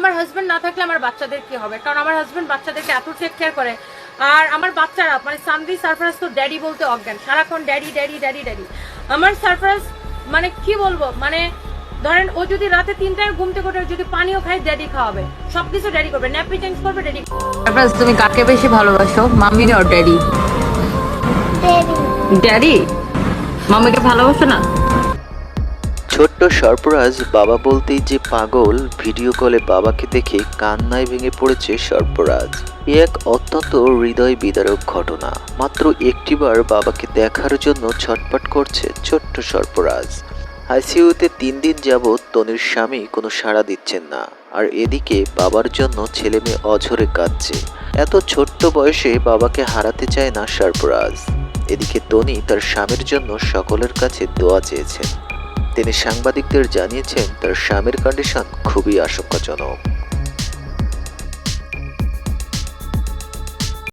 আমার হাজবেন্ড না থাকলে আমার বাচ্চাদের কি হবে? কারণ আমার হাজবেন্ড বাচ্চাদেরকে এত টেক কেয়ার করে। আর আমার বাচ্চারা মানে সানভি সারফরাজ তো ড্যাডি বলতে অজ্ঞান। সারাক্ষণ ড্যাডি ড্যাডি ড্যাডি ড্যাডি আমার সারফরাজ মানে কি বলব? মানে ধরেন ও যদি রাতে তিনটায় ঘুম থেকে ওঠে যদি পানিও খায় ড্যাডি খাওয়াবে। সবকিছু ড্যাডি করবে। ন্যাপি চেঞ্জ করবে ড্যাডি সারপ্রাইজ তুমি কাকে বেশি ভালোবাসো মাম্মি আর ড্যাডি ড্যাডি মাম্মিকে ভালোবাসো না? ছোট্ট সর্পরাজ বাবা বলতেই যে পাগল ভিডিও কলে বাবাকে দেখে কান্নায় ভেঙে পড়েছে সর্পরাজ। এ এক অত্যন্ত হৃদয় বিদারক ঘটনা। মাত্র একটিবার বাবাকে দেখার জন্য ছটপট করছে ছোট্ট সর্পরাজ। আইসিইউতে তিন দিন যাবৎ তনির স্বামী কোনো সাড়া দিচ্ছেন না। আর এদিকে বাবার জন্য ছেলে মেয়ে অঝরে কাঁদছে। এত ছোট্ট বয়সে বাবাকে হারাতে চায় না সর্পরাজ। এদিকে তনি তার স্বামীর জন্য সকলের কাছে দোয়া চেয়েছেন। তিনি সাংবাদিকদের জানিয়েছেন তার স্বামীর কন্ডিশন খুবই আশঙ্কাজনক।